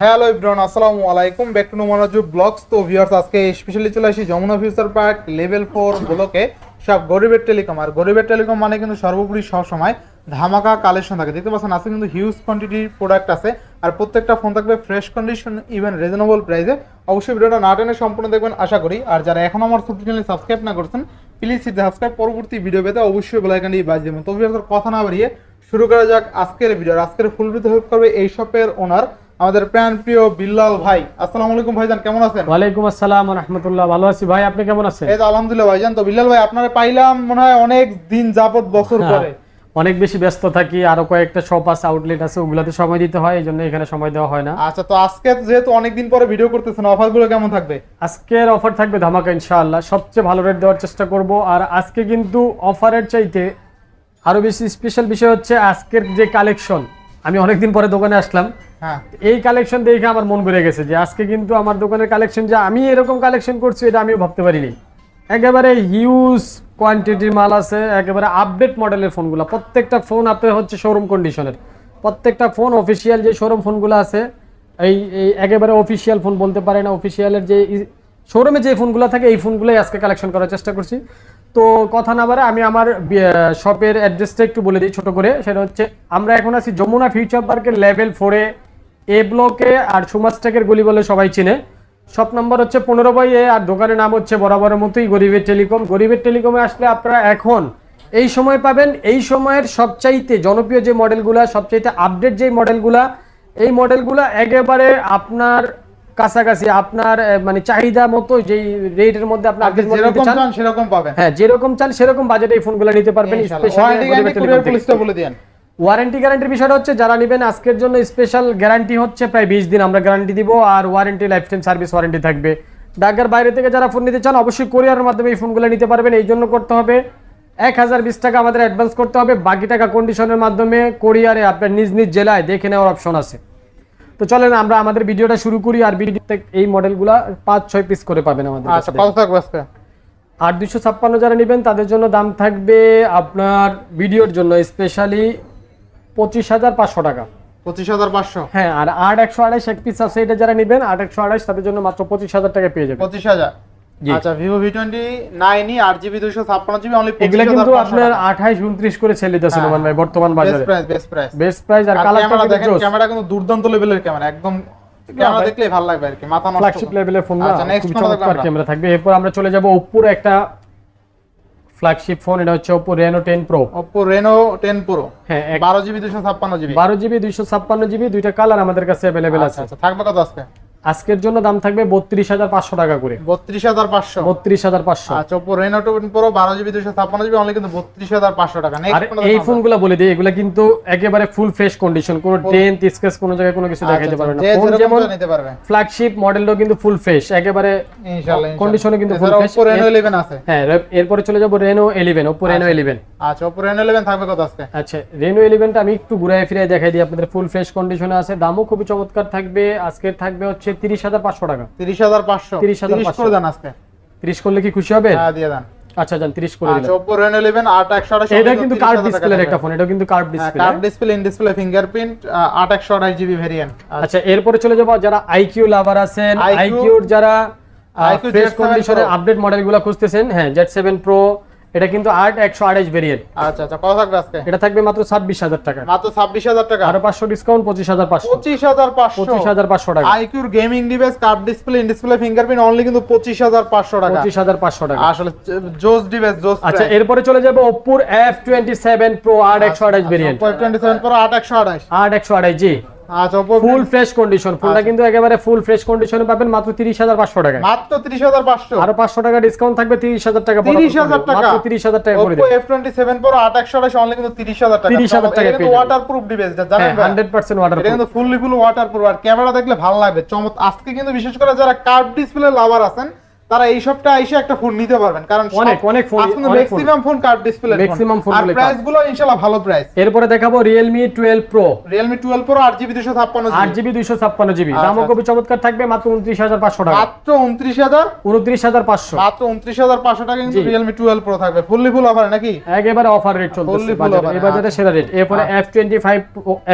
Hello Ibran আসসালামু আলাইকুম। Back to নোমারাজু blogs তো ভিউয়ার্স আজকে স্পেশালি চলে আসি Jamuna future park level four ব্লকে সব গরিবের টেলিকম আর গরিবের টেলিকম মানে কিন্তু সর্বোপরি সবসময় ধামাকা কালেকশন থাকে। দেখতে পাচ্ছেন, আজকে কিন্তু হিউজ কোয়ান্টিটির প্রোডাক্ট আছে। আর প্রত্যেকটা ফোন থাকবে ফ্রেশ কন্ডিশন ইভেন রিজনেবল প্রাইসে অবশ্যই ভিডিওটা না টেনে সম্পূর্ণ দেখবেন, আশা করি। আর যারা এখন আমার ছোট চ্যানেল সাবস্ক্রাইব না করছেন প্লিজ সাবস্ক্রাইব পরবর্তী ভিডিও পেতে অবশ্যই বেলাইকানটি বাজ দেবেন। তো ভিউয়ার্স কথা না বাড়িয়ে শুরু করা যাক আজকের ভিডিও আজকের ফুল ভিডিও হেল্প করবে এই শপের ওনার আমাদের প্রাণ প্রিয় বিল্লাল ভাই আসসালামু আলাইকুম ভাইজান কেমন আছেন? ওয়ালাইকুম আসসালাম রহমতুল্লাহ ভালো আছি ভাই আপনি কেমন আছেন? এই তো আলহামদুলিল্লাহ ভাইজান তো বিল্লাল ভাই আপনারা পাইলাম মনে হয় অনেক দিন যাবত বছর হ্যাঁ, পরে। অনেক বেশি ব্যস্ত থাকি আরও কয়েকটা শপ আছে আউটলেট আছে ওগুলাতে সময় দিতে হয় এই জন্য এখানে সময় দেওয়া হয় না। আচ্ছা তো আজকে যেহেতু অনেকদিন পরে ভিডিও করতেছেন অফারগুলো কেমন থাকবে? আজকের অফার থাকবে ধামাকা ইনশাআল্লাহ। সবচেয়ে ভালো রেট দেওয়ার চেষ্টা করব আর আজকে কিন্তু অফারের চাইতে আরও বেশি স্পেশাল বিষয় হচ্ছে আজকের যে কালেকশন আমি অনেকদিন পরে দোকানে আসলাম এই কালেকশন দেখে আমার মন ঘুরে গেছে যে আজকে কিন্তু আমার দোকানের কালেকশন যে আমি এরকম কালেকশন করছি, এটা আমিও ভাবতে পারিনি। একেবারে হিউজ কোয়ান্টিটির মাল আছে, একেবারে আপডেট মডেলের ফোনগুলো প্রত্যেকটা ফোন আপনার হচ্ছে শোরুম কন্ডিশনের প্রত্যেকটা ফোন অফিসিয়াল যে শোরুম ফোনগুলো আছে, এই এই একেবারে অফিসিয়াল ফোন বলতে পারে না অফিসিয়ালের যে শোরুমে যে ফোনগুলো থাকে, এই ফোনগুলোই আজকে কালেকশন করার চেষ্টা করছি। তো কথা না বারে আমি আমার শপের অ্যাড্রেসটা একটু বলে দিই ছোট করে। সেটা হচ্ছে, আমরা এখন আছি যমুনা ফিউচার পার্কের লেভেল ফোরে এ ব্লকে আর সুমাস্টেকের গলি বলে সবাই চিনে। শপ নাম্বার হচ্ছে পনেরো বাই এ আর দোকানের নাম হচ্ছে বরাবরের মতোই গরিবের টেলিকম। গরিবের টেলিকমে আসলে আপনারা এখন এই সময় পাবেন। এই সময়ের সবচাইতে জনপ্রিয় যে মডেলগুলা সবচাইতে আপডেট যে মডেলগুলা এই মডেলগুলা একেবারে আপনার কাছাকাছি আপনার মানে চাহিদা মতো যেই রেটের মধ্যে আপনি নিতে যেরকম চান, সেরকম পাবেন। হ্যাঁ যেরকম চান সেরকম বাজেটে এই ফোনগুলো নিতে পারবেন। পুলিশটা বলে দেন ওয়ারেন্টি গ্যারান্টির বিষয়টা হচ্ছে যারা নেবেন আজকের জন্য স্পেশাল গ্যারান্টি হচ্ছে প্রায় বিশ দিন আমরা গ্যারান্টি দিব আর warranty lifetime service warranty থাকবে। ঢাকার বাইরে থেকে যারা ফোন নিতে চান অবশ্যই কোরিয়ারের মাধ্যমে এই ফোনগুলো নিতে পারবেন। এই জন্য করতে হবে এক হাজার বিশ টাকা আমাদের অ্যাডভান্স করতে হবে। বাকি টাকা কন্ডিশনের মাধ্যমে কোরিয়ারে আপনার নিজ নিজ জেলায় দেখে নেওয়ার অপশন আছে। তো চলেন আমরা আমাদের ভিডিওটা শুরু করি আর ভিডিওতে এই মডেলগুলা পাঁচ ছয় পিস করে পাবেন আমাদের আচ্ছা কাছে। কত থাকবে আজকে আর দুশো ছাপ্পান্ন যারা নেবেন তাদের জন্য দাম থাকবে আপনার ভিডিওর জন্য স্পেশালি পঁচিশ হাজার পাঁচশো টাকা। পঁচিশ হাজার পাঁচশো? হ্যাঁ আর আট একশো আড়াইশ এক পিস আছে এটা যারা নেবেন আট একশো আড়াইশ তাদের জন্য মাত্র পঁচিশ হাজার টাকা পেয়ে পঁচিশ হাজার? আচ্ছা ভিভো ভি টোয়েন্টি নাইনই আট জিবি দুশো ছাপ্পান্ন জিবি অনলি এগুলা কিন্তু আপনার আঠাইশ উনত্রিশ করে ছেলে দিতেছে হ্যাঁ। নোমান ভাই বর্তমান বেস্ট বাজারে। বেস্ট প্রাইস বেস্ট প্রাইস আর ক্যামেরা দেখেন ক্যামেরা কিন্তু দুর্দান্ত লেভেলের ক্যামেরা একদম ক্যামেরা ভাই। ভালো লাগবে আর কি মাথা নষ্ট ফ্ল্যাগশিপ লেভেলের ফোন না আচ্ছা? ক্যামেরা থাকবে। এরপর আমরা চলে যাব ওপ্পোর একটা ফ্ল্যাগশিপ ফোন এটা হচ্ছে Oppo Reno 10 Pro Oppo Reno 10 Pro হ্যাঁ এক- বারো জিবি দুশো ছাপ্পান্ন জিবি বারো জিবি দুইশো ছাপ্পান্ন জিবি দুইটা কালার আমাদের কাছে অ্যাভেলেবেল আচ্ছা আছে। আচ্ছা থাকবে কত আজকে? আজকের জন্য দাম থাকবে বত্রিশ হাজার পাঁচশো টাকা করে। বত্রিশ হাজার পাঁচশো? বত্রিশ হাজার পাঁচশো। আচ্ছা Oppo Reno 10 Pro বারো জিবি দুশো ছাপ্পান্ন জিবি অনলি কিন্তু বত্রিশ হাজার পাঁচশো টাকা। আর এই? ফোনগুলো বলে দিই এগুলা কিন্তু একেবারে ফুল ফ্রেশ কন্ডিশন কোনো ডেন্ট স্ক্র্যাচ কোনো জায়গায় কোনো কিছু আচ্ছা, দেখাইতে পারবে না। ফোন যেমন নিতে পারবে। ফ্ল্যাগশিপ মডেলটাও কিন্তু ফুল ফ্রেশ একেবারে ইনশাআল্লাহ কন্ডিশনে কিন্তু ফুল ফ্রেশ Oppo 11 আছে। হ্যাঁ এরপরে চলে যাব Reno eleven Oppo Reno eleven আচ্ছা Oppo Reno 11 থাকবে কত আজকে? আচ্ছা রেনো এলিভেনটা আমি একটু ঘুরাই ফিরে দেখাই দিই আপনাদের ফুল ফ্রেশ কন্ডিশনে আছে। দামও খুবই চমৎকার থাকবে আজকের থাকবে হচ্ছে তিরিশ হাজার পাঁচশো টাকা। তিরিশ হাজার পাঁচশো। 30,500 তিরিশ করে দেন আজকে। তিরিশ করলে কি খুশি হবে? হ্যাঁ দিয়ে দেন। আচ্ছা করে আচ্ছা দিলাম। Oppo Reno 11 আট একশো আঠাশ এটা কিন্তু কার্ড ডিসপ্লের একটা ফোন এটা কিন্তু curved display curved display in display fingerprint আট একশো আঠাশ জিবি ভেরিয়েন্ট আচ্ছা এরপরে চলে যাব যারা আইকিউ লাভার আছেন IQ আইকিউর যারা IQ ফ্রেশ Z7 কন্ডিশনে Pro। আপডেট মডেলগুলো খুঁজতেছেন হ্যাঁ জেড সেভেন প্রো এটা কিন্তু আট একশো আড়াইশ ভেরিয়েন্ট আচ্ছা আচ্ছা কত থাকবে আজকে? এটা থাকবে মাত্র ছাব্বিশ হাজার টাকা। মাত্র ছাব্বিশ হাজার টাকা? আরও পাঁচশো ডিসকাউন্ট পঁচিশ হাজার পাঁচশো। পঁচিশ হাজার পাঁচশো। পঁচিশ হাজার পাঁচশো টাকা। আইকিউর gaming device curved display in display fingerprint only কিন্তু পঁচিশ হাজার পাঁচশো টাকা। পঁচিশ হাজার পাঁচশো টাকা। আসলে জোস ডিভাইস জোস আচ্ছা এরপরে চলে যাব ওপ্পোর এফ টোয়েন্টি সেভেন প্রো আট একশো আড়াইশ ভেরিয়েন্ট টোয়েন্টি সেভেন প্রো আট একশো আঠাশ। আট একশো আড়াইশ জি। আচ্ছা ফুল ফ্রেশ কন্ডিশন ফোনটা কিন্তু একেবারে ফুল ফ্রেশ কন্ডিশনে পাবেন মাত্র তিরিশ হাজার পাঁচশো টাকা মাত্র তিরিশ হাজার পাঁচশো? টাকা ডিসকাউন্ট থাকবে তিরিশ হাজার টাকা বরাবর তিরিশ হাজার করে দেব। টাকা মাত্র টাকা করে Oppo দেবো F27 Pro 8128 অনলি কিন্তু 30000 টাকা। 30,000 টাকায় এটা কিন্তু ওয়াটারপ্রুফ ডিভাইস জানেন ভাই? হান্ড্রেড পার্সেন্ট ওয়াটার এটা কিন্তু ফুললি ফুল ওয়াটারপ্রুফ আর ক্যামেরা দেখলে ভালো লাগবে চমৎ আজকে কিন্তু বিশেষ করে যারা কার্ভ ডিসপ্লে লাভার আছেন তারা এই সবটা এসে একটা ফোন নিতে পারবেন। কারণ অনেক, অনেক phone, phone. Maximum phone curved display Maximum phone আর প্রাইসগুলো ইনশাআল্লাহ ভালো প্রাইস এরপরে দেখাবো Realme twelve pro Realme 12 Pro 8GB 256 আট জিবি দুইশো ছাপ্পান্ন জিবি আচ্ছা, দামও খুবই চমৎকার থাকবে মাত্র উনত্রিশ হাজার পাঁচশো টাকা। মাত্র 29000 উনত্রিশ হাজার পাঁচশো। মাত্র 29500 টাকা কিন্তু। Realme 12 Pro থাকবে। ফুললি ফুল অফার নাকি? একেবারে অফার রেট full বাজারে। এই বাজারে আচ্ছা। সেরা রেট এরপরে F twenty five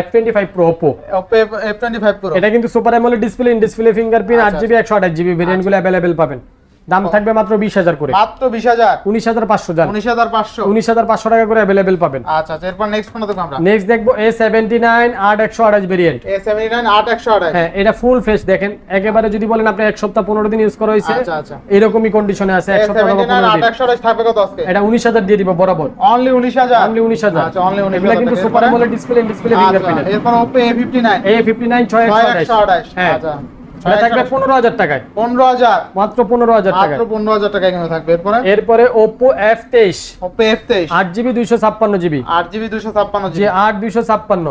F twenty five pro Oppo Oppo F25 Pro এটা কিন্তু super AMOLED display in display fingerprint আট আচ্ছা, জিবি একশো আঠাশ জিবি ভেরিয়েন্টগুলো অ্যাভেলেবেল পাবেন। দাম থাকবে মাত্র বিশ হাজার করে। মাত্র 20000 উনিশ হাজার পাঁচশো জান 19500 উনিশ হাজার পাঁচশো টাকা করে অ্যাভেলেবেল পাবেন। আচ্ছা আচ্ছা এরপর নেক্সট ফোন দেখো আমরা। নেক্সট দেখব এ সেভেন্টি নাইন আট একশো আঠাশ ভেরিয়েন্ট A79 8128 হ্যাঁ এটা ফুল ফেস দেখেন। একেবারে যদি বলেন আপনি এক সপ্তাহ পনেরো দিন ইউজ করা হয়েছে আচ্ছা আচ্ছা। এরকমই কন্ডিশনে আছে এক সপ্তাহ অথবা A79 পনেরো দিন। 8128 থাকবে কত আজকে? এটা উনিশ হাজার দিয়ে দিব বরাবর। অনলি 19000 অনলি উনিশ হাজার। আচ্ছা অনলি 19000 এগুলা কিন্তু সুপার ডিসপ্লে ডিসপ্লে ফিঙ্গারপ্রিন্ট এরপর Oppo A59 A fifty nine ছয় একশো আঠাশ হ্যাঁ। আচ্ছা। এটা থাকবে পনেরো হাজার টাকায়। 15000 মাত্র পনেরো হাজার টাকা পনেরো হাজার টাকা এখানে থাকবে। এরপরে? এরপরে ওপো এফ তেইশ। Oppo F23 আট জিবি দুইশো ছাপ্পান্ন জিবি আট জিবি দুইশো ছাপ্পান্ন জি আট দুইশো ছাপ্পান্ন।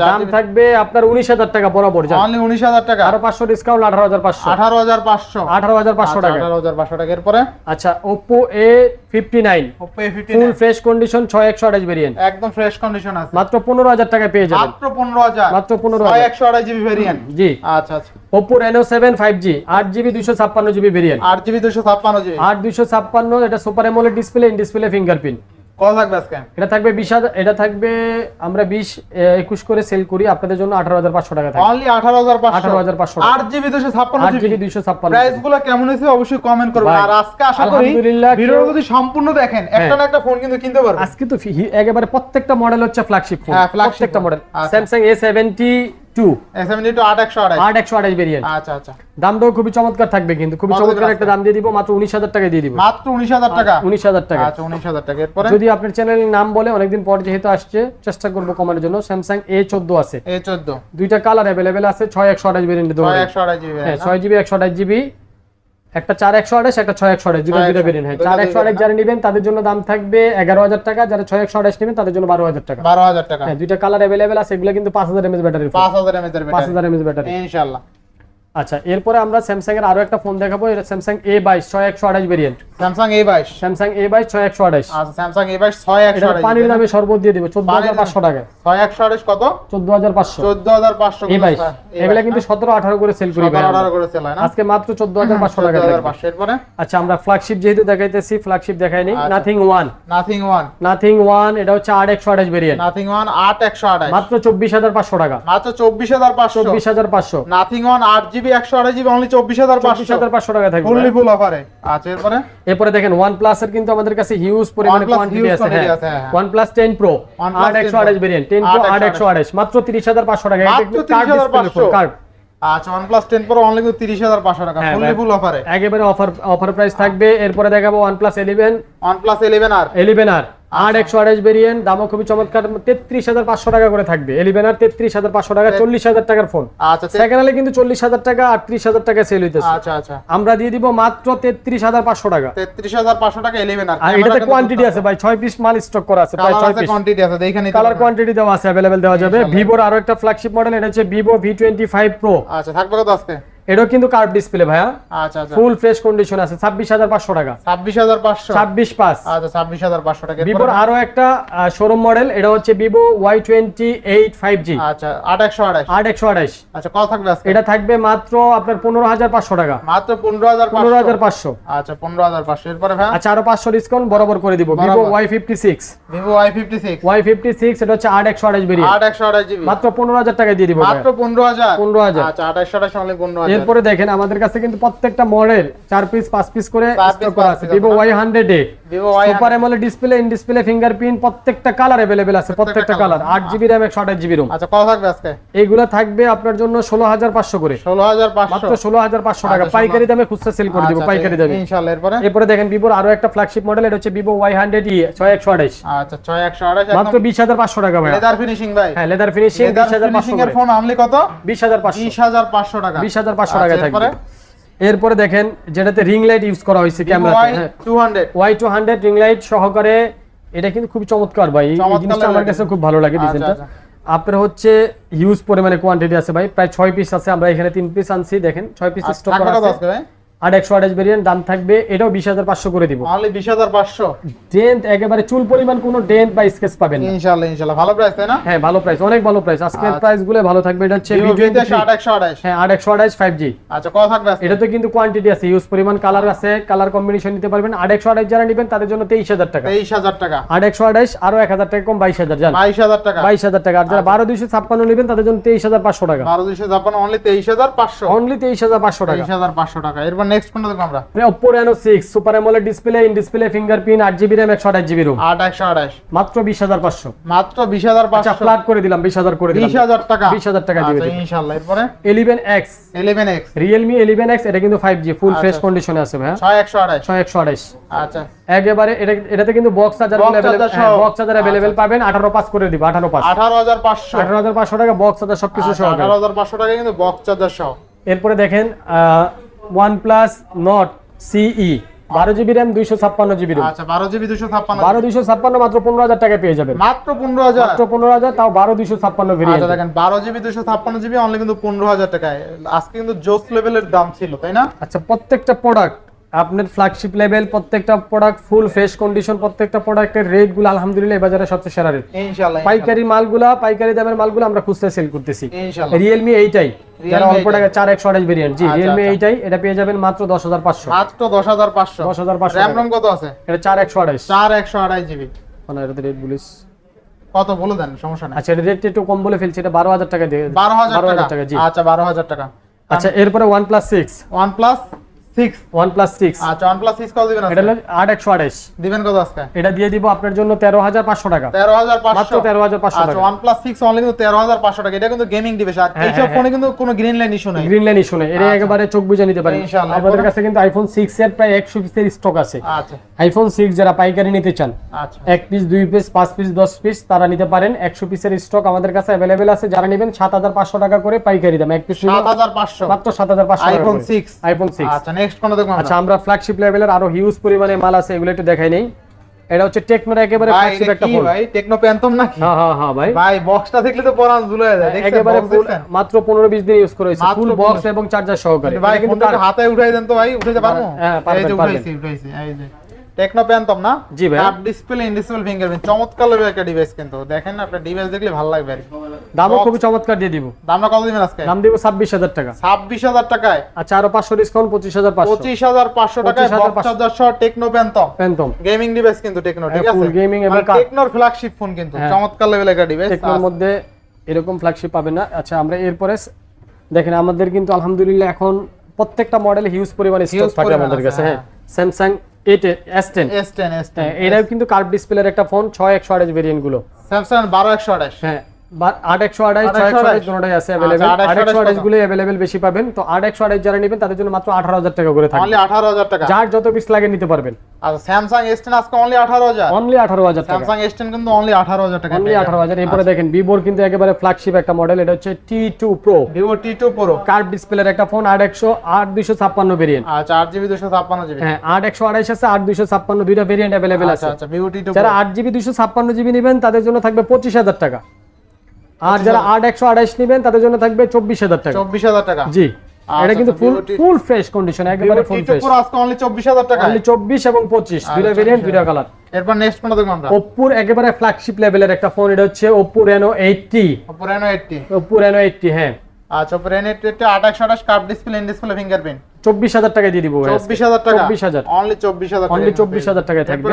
দাম থাকবে আপনার উনিশ হাজার টাকা বরাবর অনলি 19000 টাকা। আরও পাঁচশো ডিসকাউন্ট আঠারো হাজার পাঁচশো। 18500 আঠারো হাজার পাঁচশো টাকা। 18500 টাকা। এরপরে? আচ্ছা Oppo A fifty nine full A59 fresh condition ছয় একশো আঠাশ ভেরিয়েন্ট একদম ফ্রেশ কন্ডিশন আছে। মাত্র পনেরো হাজার টাকায় পেয়ে যাবেন। মাত্র 15000 মাত্র 15,000 128 জিবি ভেরিয়েন্ট জি। আচ্ছা আচ্ছা। Oppo Reno seven five G আট জিবি দুইশো ছাপ্পান্ন জিবি ভেরিয়েন্ট 8GB 256 জিবি। আট দুইশো ছাপ্পান্ন এটা super AMOLED display in display fingerprint কত থাকবে আজকে? এটা থাকবে বিশ হাজার এটা থাকবে আমরা বিশ একুশ করে সেল করি আপনাদের জন্য আঠারো হাজার পাঁচশো টাকা থাকবে। অনলি 18500 18,500 8 জিবি 256 আট জিবি। জিবি দুইশো ছাপ্পান্ন প্রাইসগুলো কেমন হয়েছে অবশ্যই কমেন্ট করবেন। আর আজকে আশা করি ভিডিও যদি সম্পূর্ণ দেখেন একটা না একটা ফোন কিন্তু কিনতে পারবেন। আজকে তো একেবারে প্রত্যেকটা মডেল হচ্ছে ফ্ল্যাগশিপ ফোন হ্যাঁ, প্রত্যেকটা model. Samsung A seventy two S72 8128 আট একশো আঠাশ। ভেরিয়েন্ট আচ্ছা আচ্ছা। দামটাও খুবই চমৎকার থাকবে কিন্তু খুবই চমৎকার একটা দাম দিয়ে দিব মাত্র উনিশ হাজার টাকা দিয়ে দিব। মাত্র 19000 টাকা? উনিশ হাজার টাকা। আচ্ছা 19000 টাকা। এরপরে? যদি আপনার চ্যানেলের নাম বলে অনেকদিন পর যেহেতু আসছে চেষ্টা করব কমানোর জন্য স্যামসাং এ চোদ্দ আছে। A14 দুইটা কালার অ্যাভেলেবেল আছে ছয় একশো আঠাশ ভেরিয়েন্ট 128 জিবি হ্যাঁ ছয় জিবি একশো আঠাশ জিবি একটা চার একশো আঠাশ একটা ছয় একশো আঠাশ দুটো দুটো। ভেরিয়েন্ট হ্যাঁ চার একশো আঠাশ যারা নেবেন তাদের জন্য দাম থাকবে এগারো হাজার টাকা যারা ছয় একশো আঠাশ নেবেন তাদের জন্য বারো হাজার টাকা। 12000 টাকা। হ্যাঁ দুইটা কালার অ্যাভেলেবেল আছে এগুলো কিন্তু পাঁচ হাজার এমএস ব্যাটারি 5000 mAh এর পাঁচ হাজার এমএস ব্যাটারি ইনশাআল্লাহ। আচ্ছা এরপরে আমরা স্যামসাং এর আরও একটা ফোন দেখাবো এটা স্যামসাং এ বাইশ ছয় একশো আঠাশ variant Samsung A22 Samsung A বাইশ ছয় একশো আঠাশ। আচ্ছা Samsung A22 এটা 6128 পানির দামে সর্বোচ্চ দিয়ে দিব চোদ্দ হাজার পাঁচশো টাকা। 6128 কত? চোদ্দ হাজার পাঁচশো। 14500 এ বাইশ। এগুলা কিন্তু সতেরো আঠারো করে সেল করি। অর্ডার করেছিল না? আজকে মাত্র চোদ্দ হাজার পাঁচশো টাকা থাকবে। 14500 এরপরে? আচ্ছা আমরা ফ্ল্যাগশিপ যেহেতু দেখাইতেছি ফ্ল্যাগশিপ দেখাইনি। Nothing one nothing one nothing one এটা হচ্ছে আট একশো আঠাশ ভেরিয়েন্ট নাথিং ওয়ান 8128 মাত্র চব্বিশ হাজার পাঁচশো টাকা। মাত্র 24500 চব্বিশ হাজার পাঁচশো। Nothing one 8GB 128GB only 24500 চব্বিশ হাজার পাঁচশো। টাকা থাকবে। ফুললি ফুল অফারে আচ্ছা এরপরে? এরপরে দেখেন ওয়ান প্লাস এর কিন্তু আমাদের কাছে হিউজ পরিমাণে কোয়ান্টিটি আছে হ্যাঁ। OnePlus ten pro OnePlus আট একশো আঠাশ ভেরিয়েন্ট টেন প্রো আট একশো আঠাশ মাত্র তিরিশ হাজার পাঁচশো টাকা। 30,500 আচ্ছা OnePlus 10 Pro অনলি 30500 টাকা। হ্যাঁ, ফুললি ভাই। ফুল অফারে একেবারে অফার অফার প্রাইস থাকবে। এরপরে দেখাবো OnePlus eleven OnePlus 11R eleven R একশো আঠাশ ভেরিয়েন্ট দামও খুবই চমৎকার তেত্রিশ হাজার পাঁচশো টাকা করে থাকবে। এলিভেন আর তেত্রিশ হাজার পাঁচশো টাকা চল্লিশ হাজার টাকার ফোন আচ্ছা সেকেন্ড হ্যান্ডে কিন্তু চল্লিশ হাজার টাকা হাজার টাকা সেল হইতেছে। আচ্ছা আচ্ছা। আমরা দিয়ে দিব মাত্র তেত্রিশ হাজার পাঁচশো টাকা। 33500 টাকা 11R আর। এটাতে কোয়ান্টিটি আছে ভাই ছয় পিস মাল স্টক করা আছে প্রায় ছয় পিস কোয়ান্টিটি আছে নিতে কালার কোয়ান্টিটি দেওয়া আছে অ্যাভেলেবেল দেওয়া যাবে। ভিভোর আরও একটা ফ্ল্যাগশিপ মডেল এটা হচ্ছে Vivo V twenty five pro আচ্ছা থাকবে কত আজকে? এটাও কিন্তু কার্ভ ডিসপ্লে ভাইয়া। আচ্ছা আচ্ছা। ফুল ফ্রেশ কন্ডিশন আছে ছাব্বিশ হাজার পাঁচশো টাকা। 26500 ছাব্বিশ পাঁচ। আচ্ছা 26500 টাকা। ভিভোর আরও একটা শোরুম মডেল এটা হচ্ছে Vivo Y twenty eight five G আচ্ছা 8128 আট একশো আঠাশ আচ্ছা কত থাকবে আজকে? এটা থাকবে মাত্র আপনার পনেরো হাজার পাঁচশো টাকা। মাত্র 15500 পনেরো হাজার পাঁচশো। আচ্ছা 15500 এরপরে ভাই আচ্ছা আরও পাঁচশো ডিসকাউন্ট বরাবর করে দিব। ভিভো বরাবর। Y fifty six Vivo Y56 Y fifty six এটা হচ্ছে আট একশো আঠাশ বেরিয়ে 8128 জিবি মাত্র পনেরো হাজার টাকা দিয়ে দিব। মাত্র 15000 15,000 আচ্ছা 2828 অনলি 15000 এরপরে দেখেন আমাদের কাছে কিন্তু প্রত্যেকটা মডেল চার পিস পাঁচ পিস করে স্টক করা আছে। Vivo Y hundred A Vivo Y super AMOLED display in display fingerprint প্রত্যেকটা কালার অ্যাভেলেবেল আছে প্রত্যেকটা কালার আট জিবি র্যাম একশো আঠাশ জিবি রোম আচ্ছা কত থাকবে আজকে? এইগুলা থাকবে আপনার জন্য ষোলো হাজার পাঁচশো করে। 16500 মাত্র ষোলো হাজার পাঁচশো টাকা। আচ্ছা, পাইকারি দামে খুচরা সেল করে দিব আচ্ছা, পাইকারি দামে। ইনশাআল্লাহ এরপরে? এরপরে দেখেন ভিভোর আরও একটা ফ্ল্যাগশিপ মডেল এটা হচ্ছে ভিভো ওয়াই হান্ড্রেড ই ছয় একশো আঠাশ। আচ্ছা 6128 মাত্র বিশ হাজার পাঁচশো টাকা ভাই লেদার ফিনিশিং ভাই। হ্যাঁ লেদার ফিনিশিং লেদার বিশ হাজার পাঁচশো ফিনিশিং এর ফোন আনলি কত? বিশ হাজার পাঁচশো। 20500 টাকা। টাকা থাকবে। এরপরে? দেখেন যেটাতে রিং লাইট ইউজ করা হয়েছে ক্যামেরা ক্যামেরাতে Y200 Y two hundred ring light সহকারে এটা কিন্তু খুব চমৎকার ভাই। এই- জিনিসটা আমার কাছে খুব ভালো লাগে আচ্ছা, ডিজাইনটা আচ্ছা। আপনার হচ্ছে হিউজ পরিমাণে কোয়ান্টিটি আছে ভাই প্রায় ছয় পিস আছে আমরা এখানে তিন পিস আনছি দেখেন। ছয় পিস আচ্ছা, স্টক করা আছে। আট একশো আঠাশ ভেরিয়েন্ট দাম থাকবে এটাও বিশ হাজার পাঁচশো করে দিব। বিশ হাজার পাঁচশো? ডেন্ট একেবারে চুল পরিমাণ কোনো ডেন্ট বা স্কেচ পাবেন ইনশাল্লাহ ইনশাল্লাহ। ভালো প্রাইস তাই না? হ্যাঁ ভালো প্রাইস অনেক ভালো প্রাইস আজকের আচ্ছা। প্রাইসগুলো ভালো থাকবে এটা হচ্ছে ভিভো V23 ভিতে একশো আঠাশ। হ্যাঁ আট একশো আঠাশ ফাইভ জি আচ্ছা কত থাকবে আজকে? এটাতে কিন্তু কোয়ান্টিটি আছে ইউজ পরিমাণ কালার আছে কালার কম্বিনেশন নিতে পারবেন। আট একশো আঠাশ যারা নেবেন তাদের জন্য তেইশ হাজার টাকা। তেইশ হাজার টাকা। আট একশো আঠাশ আরও এক হাজার টাকা কম বাইশ হাজার জান বাইশ হাজার টাকা। বাইশ হাজার টাকা। আর যারা বারো দুইশো ছাপ্পান্ন নেবেন তাদের জন্য তেইশ হাজার পাঁচশো টাকা। বারো দুইশো ছাপ্পান্ন অনলি তেইশ হাজার পাঁচশো। অনলি তেইশ হাজার পাঁচশো টাকা। তেইশ হাজার পাঁচশো টাকা। এরপর নেক্সট কোনটা দেখব আমরা? Oppo Reno six super AMOLED display in display fingerprint আট জিবি র্যাম একশো আঠাশ জিবি রুম আট একশো আঠাশ মাত্র বিশ হাজার পাঁচশো। মাত্র বিশ হাজার আচ্ছা পাঁচশো। ফ্ল্যাট করে দিলাম বিশ হাজার করে দিলাম। বিশ হাজার টাকা। বিশ হাজার টাকা দিবে আচ্ছা ইনশাল্লাহ এরপরে? Eleven X eleven X Realme eleven X এটা কিন্তু ফাইভ জি ফুল আচ্ছা। ফ্রেশ কন্ডিশনে আছে ভাই ছয় একশো আঠাশ ছয় একশো আঠাশ আচ্ছা। একেবারে এটা এটাতে কিন্তু box charger charger box charger available পাবেন আঠারো পাস করে দিব আঠারো পাস আঠারো হাজার পাঁচশো। আঠারো হাজার পাঁচশো টাকা বক্স চার্জার সবকিছু সহ। আঠারো হাজার পাঁচশো টাকা কিন্তু বক্স চার্জার সহ। এরপরে দেখেন ওয়ান Nord সিই বারো জিবি র্যাম দুইশো ছাপ্পান্ন জিবি আচ্ছা বারো জিবি দুশো ছাপ্পান্ন বারো দুইশো ছাপ্পান্ন মাত্র পনেরো হাজার টাকা পেয়ে যাবেন। মাত্র পনেরো হাজার? মাত্র পনেরো হাজার তাও বারো দুইশো ছাপ্পান্ন আচ্ছা ভেরিয়েন্ট দেখেন বারো জিবি দুশো ছাপ্পান্ন জিবি অনলি কিন্তু পনেরো হাজার টাকায়। আজকে কিন্তু জোস লেভেলের দাম ছিল তাই না? আচ্ছা প্রত্যেকটা প্রোডাক্ট আপনার ফ্ল্যাগশিপ লেভেল প্রত্যেকটা প্রোডাক্ট ফুল ফ্রেশ কন্ডিশন প্রত্যেকটা প্রোডাক্টের রেটগুলো আলহামদুলিল্লাহ এই বাজারে সবচেয়ে সেরা রেট পাইকারি মালগুলা পাইকারি দামের মালগুলো আমরা খুচরা সেল করতেছি। রিয়েলমি এইটাই যারা অল্প। টাকা চার একশো আঠাশ ভেরিয়েন্ট জি আচ্ছা, রিয়েলমি আচ্ছা। এইটাই এটা পেয়ে যাবেন মাত্র দশ হাজার পাঁচশো। মাত্র দশ হাজার পাঁচশো। দশ হাজার পাঁচশো র্যাম রম কত আছে? এটা চার একশো আঠাশ। চার একশো আড়াই জিবি মানে রেট বলিস। কত বলে দেন সমস্যা নাই। আচ্ছা রেটটা একটু কম বলে ফেলছি এটা বারো হাজার টাকা দিয়ে বারো হাজার টাকা। টাকা জি। আচ্ছা বারো হাজার টাকা। আচ্ছা এরপরে OnePlus six OnePlus আচ্ছা ওয়ান প্লাস কত দিবেন এটা হলো আট একশো আঠাশ। দিবেন কত আজকে? এটা দিয়ে দিব আপনার জন্য তেরো হাজার পাঁচশো টাকা। তেরো মাত্র পাঁচশো। তেরো আচ্ছা টাকা। ওয়ান অনলি কিন্তু তেরো হাজার পাঁচশো টাকা। এটা কিন্তু গেমিং ডিভাইস আর হ্যাঁ, এইসব হ্যাঁ, ফোনে কিন্তু কোনো গ্রিন লাইন ইস্যু নেই। গ্রিন লাইন ইস্যু নেই। এটা একেবারে চোখ বুঝে নিতে পারেন। ইনশাআল্লাহ। আমাদের কাছে কিন্তু আইফোন সিক্স এর প্রায় একশো পিসের স্টক আছে। আচ্ছা। আইফোন সিক্স যারা পাইকারি নিতে চান আচ্ছা। এক পিস দুই পিস পাঁচ পিস দশ পিস তারা নিতে পারেন। একশো পিসের স্টক আমাদের কাছে অ্যাভেলেবেল আছে। যারা নেবেন সাত হাজার পাঁচশো টাকা করে পাইকারি দাম। এক পিস সাত হাজার পাঁচশো। মাত্র সাত হাজার পাঁচশো আইফোন সিক্স আইফোন সিক্স আচ্ছা নেক্সট কোনটা দেখো আচ্ছা আমরা ফ্ল্যাগশিপ লেভেলের আরও হিউজ পরিমাণে মাল আছে এগুলো একটু দেখাই নেই। এটা হচ্ছে টেকনোর একেবারে ফ্ল্যাগশিপ একটা ফোন ভাই? টেকনো প্যান্থম নাকি? হ্যাঁ হ্যাঁ হ্যাঁ ভাই। ভাই বক্সটা দেখলে তো পরান ঝুলে যায় দেখছেন? একেবারে ফুল মাত্র পনেরো বিশ দিন ইউজ করে হয়েছে ফুল বক্স এবং চার্জার সহকারে। ভাই কিন্তু হাতে উঠাই দেন তো ভাই উঠাইতে পারব? হ্যাঁ, পারবেন, পারবেন। উঠাইছি উঠাইছি এই যে। টেকনো প্যান্থম না? জি ভাই। কার্ড ডিসপ্লে ইন ফিঙ্গারপ্রিন্ট চমৎকার লাগবে একটা ডিভাইস কিন্তু। দেখেন আপনার ডিভাইস দেখলে ভালো লাগবে আর দামও খুবই চমৎকার দিয়ে দিব। দামটা কত দিবেন আজকে? দাম দিব ছাব্বিশ হাজার টাকা। ছাব্বিশ হাজার টাকায়? আচ্ছা আরও পাঁচশো ডিসকাউন্ট পঁচিশ হাজার পাঁচশো। পঁচিশ হাজার পাঁচশো টাকায় 25,500 সহ Tecno Phantom Phantom gaming device কিন্তু টেকনো ঠিক হ্যাঁ, আছে? full এবং মানে টেকনোর ফ্ল্যাগশিপ ফোন কিন্তু। হ্যাঁ। চমৎকার একটা ডিভাইস টেকনোর মধ্যে এরকম ফ্ল্যাগশিপ পাবেন না। আচ্ছা আমরা এরপরে দেখেন আমাদের কিন্তু আলহামদুলিল্লাহ এখন প্রত্যেকটা মডেল হিউজ পরিমাণে স্টক থাকে আমাদের কাছে হ্যাঁ। স্যামসাং টেন এটাও কিন্তু কার্ভ ডিসপ্লের একটা ফোন ছয় একশো আঠাশ ভেরিয়েন্টগুলো। স্যামসাং বারো একশো আঠাশ। হ্যাঁ বা- আট একশো আঠাশ আট ছয় একশো একশো আঠাশ আঠাশ। দুটোটাই আছে আচ্ছা, অ্যাভেলেবেল আট একশো আট একশো আঠাশ আঠাশ কত? গুলো অ্যাভেলেবেল বেশি পাবেন। তো আট একশো আঠাশ যারা নেবেন তাদের জন্য মাত্র আঠারো হাজার টাকা করে থাকবে। আঠারো হাজার টাকা? যার যত পিস লাগে নিতে পারবেন। আচ্ছা স্যামসাং এস টেন আজকে অনলি আঠারো হাজার? অনলি আঠারো হাজার স্যামসাং এস টেন কিন্তু অনলি আঠারো হাজার টাকা অনলি আঠারো হাজার। এরপরে আচ্ছা। দেখেন ভিভোর কিন্তু একেবারে ফ্ল্যাগশিপ একটা মডেল এটা হচ্ছে T two pro Vivo T two pro curve ডিসপ্লের একটা ফোন আট একশো আট দুইশো ছাপ্পান্ন ভেরিয়েন্ট আচ্ছা আট জিবি দুশো ছাপ্পান্ন জিবি। হ্যাঁ আট একশো আড়াইশ আছে আট দুইশো ছাপ্পান্ন দুইটা ভেরিয়েন্ট অ্যাভেলেবেল আচ্ছা আছে। আচ্ছা ভিভো টি টু যারা আট জিবি ছাপ্পান্ন জিবি নেবেন তাদের জন্য থাকবে পঁচিশ হাজার টাকা। আর যারা আট একশো আড়াইশ নেবেন তাদের জন্য থাকবে চব্বিশ হাজার টাকা। চব্বিশ হাজার টাকা? জি। আচ্ছা, এটা কিন্তু ফুল ফুল ফ্রেশ কন্ডিশন একেবারে ফুল ফ্রেশ আজকে অনলি চব্বিশ হাজার টাকা অনলি চব্বিশ এবং পঁচিশ দুইটা আচ্ছা, ভেরিয়েন্ট আচ্ছা। দুইটা কালার এরপর নেক্সট কোনটা দেখব আমরা? ওপ্পোর একেবারে ফ্ল্যাগশিপ লেভেলের একটা ফোন এটা হচ্ছে Oppo Reno eighty Oppo Reno eighty Oppo Reno eighty হ্যাঁ। আচ্ছা রেনো এইটটি আট একশো আঠাশ curve display in display fingerprint চব্বিশ হাজার টাকা দিয়ে দিব চব্বিশ হাজার টাকা? চব্বিশ হাজার। অনলি চব্বিশ হাজার অনলি চব্বিশ হাজার টাকায় থাকবে।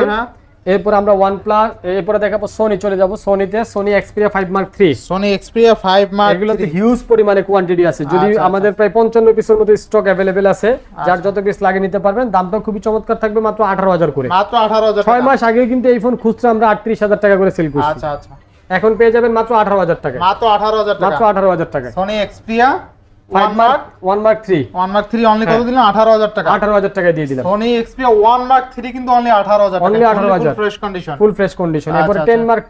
এরপরে আমরা ওয়ান প্লাস এরপরে দেখাবো সোনি চলে যাব। সোনিতে Sony Xperia five mark three Sony Xperia five mark এগুলোতে হিউজ পরিমাণে কোয়ান্টিটি আছে। যদি আচ্ছা, আমাদের প্রায় পঞ্চান্ন পিসের মতো স্টক অ্যাভেলেবেল আছে যার যত পিস লাগে নিতে পারবেন দামটা খুবই চমৎকার থাকবে মাত্র আঠারো হাজার করে। মাত্র আঠারো হাজার ছয় মাস আগে কিন্তু এই ফোন খুচরা আমরা আটত্রিশ হাজার টাকা করে সেল করছি। আচ্ছা আচ্ছা। এখন পেয়ে যাবেন মাত্র আঠারো হাজার টাকা। মাত্র আঠারো হাজার টাকা। মাত্র আঠারো হাজার টাকা Sony Xperia five mark only কত দিলেন টাকা। দিয়ে দিলাম। মার্ক কিন্তু অনলি আঠারো হাজার Only 18,000 fresh condition full fresh condition এরপর মার্ক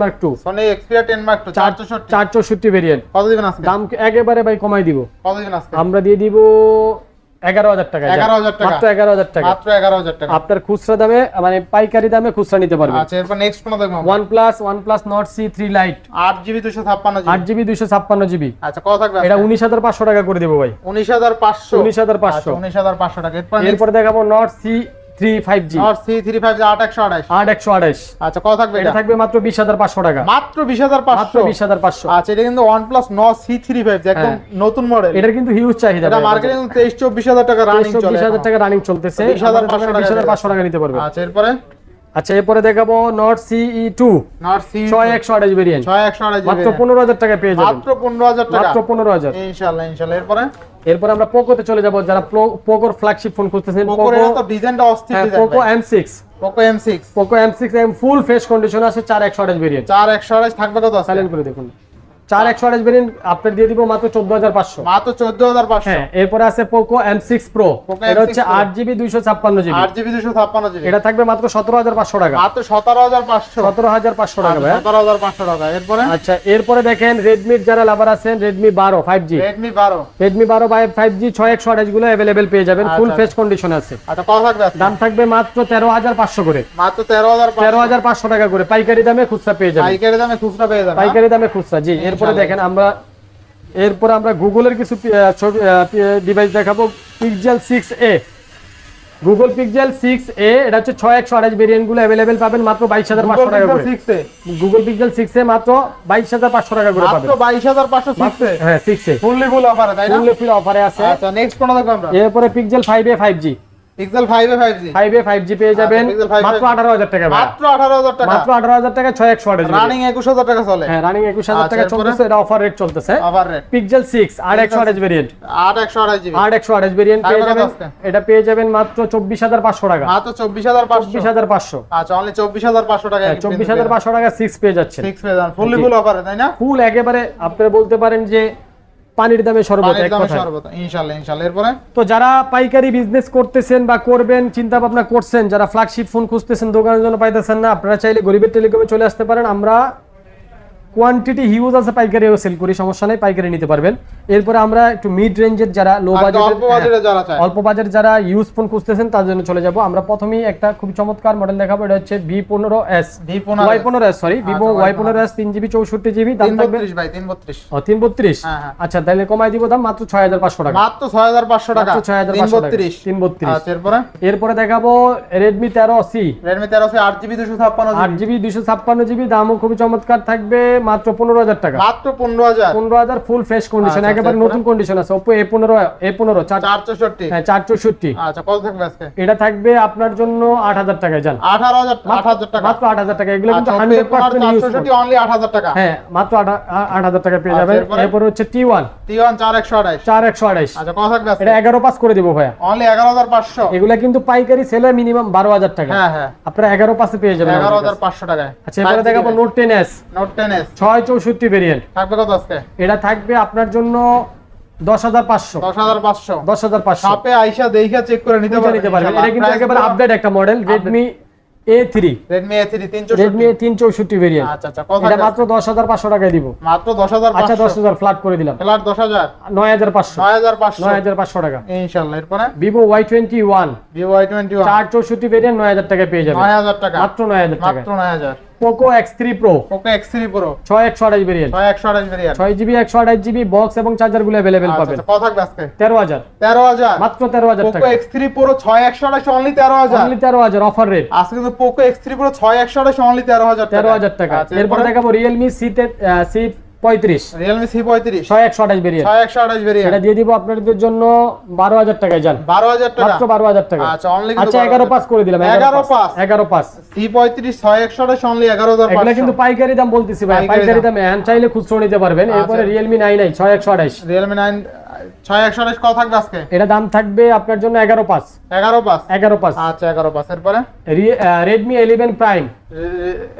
মার্ক মার্ক ভেরিয়েন্ট কত দিবেন আজকে? দাম একেবারে ভাই কমাই দিব। কত দিবেন আজকে? আমরা দিয়ে দিব এগারো হাজার টাকা যান। 11,000 টাকা। মাত্র এগারো হাজার টাকা। মাত্র এগারো হাজার টাকা। আপনার খুচরা দামে মানে পাইকারি দামে খুচরা নিতে পারবেন। আচ্ছা এরপর নেক্সট কোন দেখব OnePlus OnePlus Nord C three lite আট জিবি দুশো ছাপ্পান্ন আট জিবি জিবি ছাপ্পান্ন জিবি। আচ্ছা কত থাকবে এটা উনিশ হাজার পাঁচশো টাকা করে দেবো ভাই। উনিশ হাজার পাঁচশো। উনিশ হাজার পাঁচশো। উনিশ হাজার পাঁচশো টাকা। এরপর এরপরে দেখাবো Nord C three five G Nord C three five আট একশো আঠাশ। আট একশো আঠাশ। আচ্ছা কত থাকবে এটা এটা? থাকবে মাত্র বিশ হাজার পাঁচশো টাকা। মাত্র বিশ মাত্র পাঁচশো? বিশ হাজার পাঁচশো। আচ্ছা এটা কিন্তু ওয়ান প্লাস ন সি থ্রি ফাইভ একদম নতুন মডেল এটার কিন্তু হিউজ চাহিদা এটা মার্কেটে তেইশ চব্বিশ হাজার টাকা রানিং চলে বিশ টাকা রানিং চলতেছে। 20,500 বিশ হাজার টাকা। নিতে পারবে। আচ্ছা এরপরে? আচ্ছা এরপরে দেখাবো নট সিই টু নট সি ছয় একশো আঠাশ ভেরিয়েন্ট ছয় একশো আঠাশ মাত্র পনেরো হাজার টাকা পেয়ে যাবেন। মাত্র পনেরো হাজার টাকা। মাত্র পনেরো হাজার। ইনশাল্লাহ ইনশাল্লাহ। এরপরে? এরপর আমরা পোকোতে চলে যাব যারা পোকোর ফ্ল্যাগশিপ ফোন খুঁজতেছেন পোকোর পোকো তো ডিজাইনটা অস্থির design Poco M six Poco M6 Poco M6 M full fresh condition আছে চার একশো আঠাশ ভেরিয়েন্ট চার একশো আঠাশ থাকবে তো আছে সাইলেন্ট করে দেখুন। চার একশো আঠাশ ভেরিয়েন্ট আপনার দিয়ে দিব মাত্র চোদ্দ হাজার পাঁচশো। মাত্র চোদ্দ হাজার পাঁচশো। হ্যাঁ এরপরে আছে পোকো এম সিক্স প্রো এটা হচ্ছে আট জিবি দুইশো ছাপ্পান্ন জিবি। আট জিবি দুশো ছাপ্পান্ন জিবি। এটা থাকবে মাত্র সতেরো হাজার পাঁচশো টাকা। মাত্র সতেরো হাজার পাঁচশো। সতেরো হাজার পাঁচশো টাকা সতেরো হাজার পাঁচশো টাকা। এরপরে? আচ্ছা এরপরে দেখেন রেডমির যারা লাভার আছেন রেডমি বারো ফাইভ জি রেডমি বারো। রেডমি বারো বাই ফাইভ জি ছয় একশো আঠাশগুলো অ্যাভেলেবেল পেয়ে যাবেন। ফুল। ফ্রেশ কন্ডিশন আছে। আচ্ছা কত থাকবে দাম থাকবে মাত্র তেরো হাজার পাঁচশো করে। মাত্র তেরো হাজার তেরো হাজার পাঁচশো টাকা করে। পাইকারি দামে খুচরা পেয়ে যাবেন। পাইকারি দামে খুচরা পেয়ে যাবে পাইকারি দামে খুচরা জি। এরপরে ইনশাআল্লাহ। দেখেন আমরা এরপরে আমরা গুগলের কিছু ডিভাইস দেখাবো। Pixel six A Google Pixel six A এটা হচ্ছে ছয় একশো আঠাশ ভেরিয়েন্টগুলো অ্যাভেলেবেল পাবেন মাত্র বাইশ হাজার পাঁচশো টাকা করে। গুগল পিক্সেল সিক্স এ মাত্র বাইশ হাজার পাঁচশো টাকা করে পাবেন। মাত্র বাইশ হাজার পাঁচশো হ্যাঁ সিক্স এ ফুললি ফুল অফারে তাই না? ফুল অফারে আছে। আচ্ছা নেক্সট কোন দেখব আমরা এরপরে Pixel five A five G Pixel A A পেয়ে যাবেন। মাত্র টাকা মাত্র টাকা। মাত্র টাকা রানিং টাকা চলে। হ্যাঁ রানিং আচ্ছা, টাকা চলতেছে এটা অফার রেট চলতেছে। আবার রেট পিক্সেল সিক্স আট একশো ভেরিয়েন্ট আট একশো জিবি আট একশো ভেরিয়েন্ট পেয়ে যাবেন। এটা পেয়ে যাবেন মাত্র চব্বিশ হাজার পাঁচশো টাকা। মাত্র আচ্ছা অনলি হাজার পাঁচশো টাকা চব্বিশ হাজার পাঁচশো টাকা পেয়ে যাচ্ছেন। সিক্স পেয়ে যান ফুললি ফুল অফারে তাই না? ফুল একেবারে আপনারা বলতে পারেন যে পানির দামে পানির এক কথা ইনশাআল্লাহ ইনশাল্লাহ এরপরে? তো যারা পাইকারি বিজনেস করতেছেন বা করবেন চিন্তা ভাবনা করছেন যারা ফ্ল্যাগশিপ ফোন খুঁজতেছেন দোকানের জন্য পাইতেছেন না আপনারা চাইলে গরিবের টেলিকমে চলে আসতে পারেন। আমরা কোয়ান্টিটি হিউজ আছে পাইকারিও সেল করি সমস্যা নেই পাইকারি নিতে পারবেন। এরপরে আমরা একটু মিড রেঞ্জের যারা লো আর অল্প বাজেটে বাজেট যারা ইউজ ফোন খুঁজতেছেন তার জন্য চলে যাব। আমরা প্রথমেই একটা খুব চমৎকার মডেল দেখাবো এটা হচ্ছে ভি পনেরো এস ওয়াই পনেরো এস সরি ভিভো আচ্ছা, ওয়াই পনেরো এস তিন জিবি চৌষট্টি জিবি দাম থাকবে তিন বত্রিশ ও তিন বত্রিশ? হ্যাঁ, হ্যাঁ। আচ্ছা তাহলে কমাই দিব দাম মাত্র ছয় হাজার পাঁচশো টাকা। মাত্র ছয় হাজার পাঁচশো টাকা। ছয় হাজার পাঁচশো টাকা। বত্রিশ। তিন বত্রিশ। আচ্ছা এরপরে? এরপরে দেখাবো রেডমি তেরো সি রেডমি তেরোশো আট জিবি দুশো ছাপ্পান্ন আট জিবি দুইশো ছাপ্পান্ন জিবি দামও খুবই চমৎকার থাকবে। মাত্র পনেরো হাজার টাকা। মাত্র পনেরো হাজার। পনেরো হাজার ফুল ফ্রেশ কন্ডিশন আচ্ছা, একেবারে নতুন কন্ডিশন আছে। ওপো এ পনেরো এ পনেরো চার চার চৌষট্টি। হ্যাঁ চার আচ্ছা কত থাকবে আজকে? এটা থাকবে আপনার জন্য আট হাজার টাকায় যান আঠারো হাজার আট হাজার টাকা। মাত্র আট হাজার টাকা। এগুলো কিন্তু আচ্ছা, হান্ড্রেড পার্সেন্ট ইউজ 464 only 8000 টাকা। হ্যাঁ মাত্র আট আট হাজার টাকা পেয়ে আচ্ছা, যাবেন। এরপরে? হচ্ছে টি ওয়ান T1 4128 চার একশো আঠাইশ আচ্ছা কত থাকবে এটা এগারো পাস করে দিব ভাইয়া। Only 11500 এগুলা কিন্তু পাইকারি সেলে মিনিমাম বারো হাজার টাকা। হ্যাঁ হ্যাঁ। আপনারা এগারো পাশে পেয়ে যাবেন আমাদের কাছে। 11500 টাকায়। আচ্ছা এবারে দেখাবো Note ten S note 10s ছয় চৌষট্টি ভেরিয়েন্ট থাকবে কত আজকে? এটা থাকবে আপনার জন্য দশ হাজার পাঁচশো। 10500 দশ হাজার পাঁচশো। শপে আইসা দেখা চেক করে নিতে পারবেন নিতে পারবেন। এটা কিন্তু একেবারে আপডেট একটা model Redmi A three Redmi A3 364 variant আচ্ছা আচ্ছা এটা মাত্র দশ হাজার পাঁচশো টাকায় দিব। মাত্র 10500 আচ্ছা দশ হাজার ফ্ল্যাট করে দিলাম। ফ্ল্যাট 10000 নয় হাজার পাঁচশো। 9500 নয় হাজার পাঁচশো টাকা। ইনশাআল্লাহ এরপরে? টোয়েন্টি ওয়ান Vivo Y21 চার চৌষট্টি ভেরিয়েন্ট নয় হাজার টাকায় পেয়ে যাবেন। 9000 টাকা। মাত্র নয় হাজার টাকা মাত্র 9000 Poco X three pro Poco X3 Pro. ছয় একশো আঠাশ ভেরিয়েন্ট 6128 ভেরিয়েন্ট ছয় জিবি একশো আঠাশ জিবি বক্স এবং চার্জারগুলো অ্যাভেলেবেল পাবেন। আচ্ছা কত থাকবে আজকে। তেরো হাজার। 13000 মাত্র তেরো হাজার Poco X X3 Pro 6128 only 13000 অনলি তেরো হাজার। তেরো হাজার অফার রেট আজকে কিন্তু Poco X3 Pro 6128 only 13000 টাকা তেরো হাজার টাকা। আচ্ছা, এরপর এরপরে? দেখাবো রিয়েলমি সি সি পঁয়ত্রিশ। Realme C35 ছয় একশো আঠাশ ভেরিয়েন্ট 6128 ভেরিয়েন্ট এটা দিয়ে দিব আপনাদের জন্য বারো হাজার টাকায় যান। 12000 টাকা। মাত্র বারো হাজার টাকা। আচ্ছা অনলি আচ্ছা এগারো পাস করে দিলাম 11 পাস। এগারো পাস। C35 6128 only 11500 এগুলো কিন্তু পাইকারি দাম বলতেছি ভাই। পাইকারি দাম। দামে হ্যাঁ চাইলে খুচরো নিতে পারবেন। আচ্ছা। এরপরে রিয়েলমি নাইন আই ছয় একশো আঠাশ। Realme 9 6128 কত থাকবে আজকে? এটা দাম থাকবে আপনার জন্য এগারো পাস 11 পাস এগারো পাস আচ্ছা 11 পাস এরপরে? রেডমি ইলেভেন প্রাইম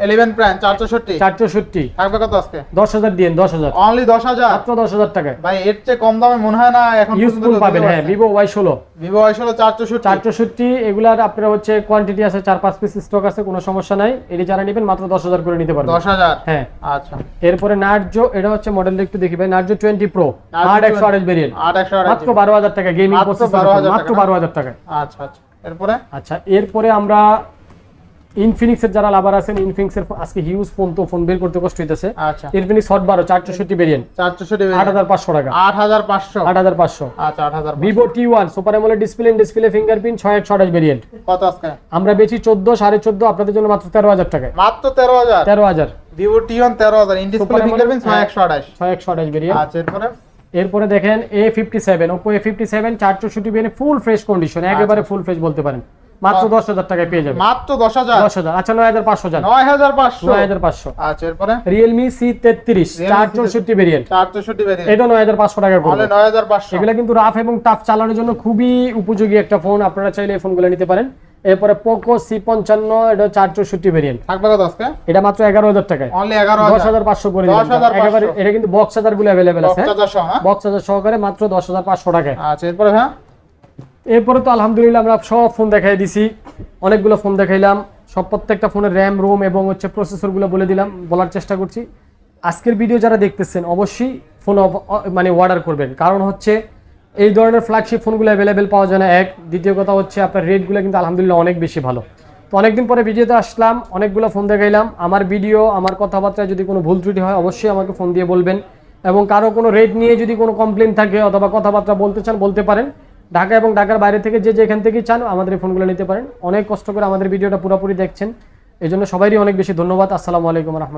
11 প্রাইম 464 চারশোষট্টি থাকবে কত আজকে? দশ হাজার দিন দশ হাজার। অনলি 10000 মাত্র দশ হাজার টাকায়। ভাই এর চেয়ে কম দামে মনে হয় না এখন ইউজফুল পাবেন হ্যাঁ ভিভো ওয়াই ষোলো। ভিভো ওয়াই ষোলো চারশো চারশোষট্টি এগুলার আপনার হচ্ছে কোয়ান্টিটি আছে চার পাঁচ পিস স্টক আছে কোনো সমস্যা নাই। এটি যারা নেবেন মাত্র দশ হাজার করে নিতে পারবেন। দশ হাজার? হ্যাঁ। আচ্ছা। এরপরে নার্জো এটা হচ্ছে মডেলটা একটু দেখি ভাই নার্জো টোয়েন্টি প্রো আট একশো আঠাশ আট আট একশো আঠাশ মাত্র বারো হাজার টাকা গেমিং মাত্র প্রসেসর 12,000 মাত্র টাকা। না? বারো হাজার টাকা আচ্ছা আচ্ছা। এরপরে? আচ্ছা এরপরে আমরা ইনফিনিক্সের যারা লাভার আছেন ইনফিনিক্সের আজকে হিউজ ফোন তো ফোন বের করতে কষ্ট হইতেছে। আচ্ছা। ইনফিনিক্স হট বারো চারশোষট্টি ভেরিয়েন্ট চারশোশো আট হাজার পাঁচশো টাকা। আট হাজার পাঁচশো। আট হাজার পাঁচশো। আচ্ছা আট হাজার Vivo T super AMOLED display display fingerprint ছয় একশো আঠাশ ভেরিয়েন্ট কত আজকে? আমরা বেচি চোদ্দ সাড়ে চোদ্দ আপনাদের জন্য মাত্র তেরো হাজার টাকায়। মাত্র তেরো হাজার? তেরো হাজার। ভিভো টি ওয়ান তেরো হাজার। ইন ডিসপ্লে ফিঙ্গারপ্রিন্ট ছয় হ্যাঁ। একশো আঠাশ। ছয় একশো আঠাশ ভেরিয়েন্ট আচ্ছা এরপরে? এরপরে দেখেন A fifty seven Oppo A fifty seven চার চৌষট্টি ভেরিয়েন্ট ফুল ফ্রেশ কন্ডিশন একেবারে ফুল ফ্রেশ বলতে পারেন। মাত্র দশ হাজার টাকায় পেয়ে যাবেন। মাত্র দশ হাজার? দশ হাজার আচ্ছা নয় হাজার পাঁচশো যান। নয় হাজার পাঁচশো? নয় হাজার পাঁচশো। আচ্ছা এরপরে? রিয়েলমি সি তেত্রিশ চার চৌষট্টি ভেরিয়েন্ট চার চৌষট্টি বেরিয়ে এটা নয় হাজার পাঁচশো টাকা করবে। নয় হাজার পাঁচশো। এগুলো কিন্তু রাফ এবং টাফ চালানোর জন্য খুবই উপযোগী একটা ফোন আপনারা চাইলে এই ফোনগুলো নিতে পারেন। এরপরে পোকো সি পঞ্চান্ন এটা চার চৌষট্টি ভেরিয়েন্ট থাকবে কত আজকে? এটা মাত্র এগারো হাজার টাকায়। অনলি এগারো দশ হাজার পাঁচশো করে একেবারে এটা কিন্তু বক্স হাজারগুলো অ্যাভেলেবেল আছে সহ হ্যাঁ? বক্স হাজার সহকারে মাত্র দশ হাজার পাঁচশো টাকায়। আচ্ছা এরপরে হ্যাঁ? এরপরে তো আলহামদুলিল্লাহ আমরা সব ফোন দেখাই দিছি। অনেকগুলো ফোন দেখাইলাম। সব প্রত্যেকটা ফোনের র্যাম রোম এবং হচ্ছে প্রসেসরগুলো বলে দিলাম বলার চেষ্টা করছি। আজকের ভিডিও যারা দেখতেছেন অবশ্যই ফোন মানে অর্ডার করবেন। কারণ হচ্ছে এই ধরনের ফ্ল্যাগশিপ ফোনগুলো অ্যাভেলেবেল পাওয়া যায় না, এক। দ্বিতীয় কথা হচ্ছে আপনার রেটগুলো কিন্তু আলহামদুলিল্লাহ অনেক বেশি ভালো। তো অনেকদিন পরে ভিডিওতে আসলাম, অনেকগুলো ফোন দেখাইলাম। আমার ভিডিও আমার কথাবার্তায় যদি কোনো ভুল ত্রুটি হয়, অবশ্যই আমাকে ফোন দিয়ে বলবেন। এবং কারও কোনো রেট নিয়ে যদি কোনো কমপ্লেন থাকে অথবা কথাবার্তা বলতে চান, বলতে পারেন। ঢাকা এবং ঢাকার বাইরে থেকে যে যেখান থেকে চান, আমাদের এই ফোনগুলো নিতে পারেন। অনেক কষ্ট করে আমাদের ভিডিওটা পুরোপুরি দেখছেন। এই জন্য সবারই অনেক বেশি ধন্যবাদ। আসসালামু আলাইকুম রহমতুল্লাহ।